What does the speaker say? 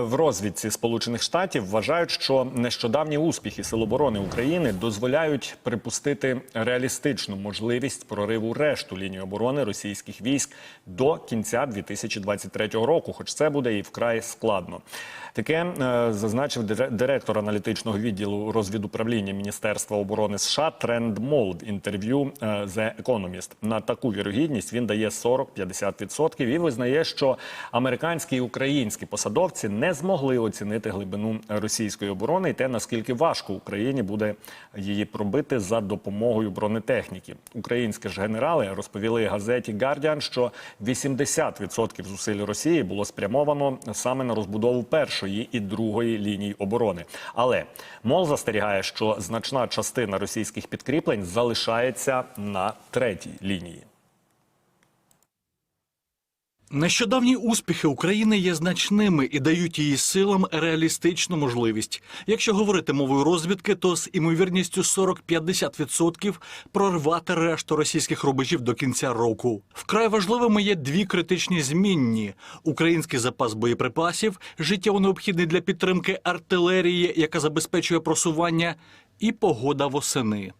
В розвідці Сполучених Штатів вважають, що нещодавні успіхи Сил оборони України дозволяють припустити реалістичну можливість прориву решту лінії оборони російських військ до кінця 2023 року, хоч це буде і вкрай складно. Таке е, зазначив дире- директор аналітичного відділу розвідуправління Міністерства оборони США Тренд Молд інтерв'ю е, The Economist. На таку вірогідність він дає 40-50% і визнає, що американські і українські посадовці не змогли оцінити глибину російської оборони і те, наскільки важко Україні буде її пробити за допомогою бронетехніки. Українські ж генерали розповіли газеті Guardian, що 80% зусиль Росії було спрямовано саме на розбудову першої і другої ліній оборони. Але мол застерігає, що значна частина російських підкріплень залишається на третій лінії. Нещодавні успіхи України є значними і дають її силам реалістичну можливість. Якщо говорити мовою розвідки, то з імовірністю 40-50% прорвати решту російських рубежів до кінця року. Вкрай важливими є дві критичні змінні: український запас боєприпасів, життєво необхідний для підтримки артилерії, яка забезпечує просування, і погода восени.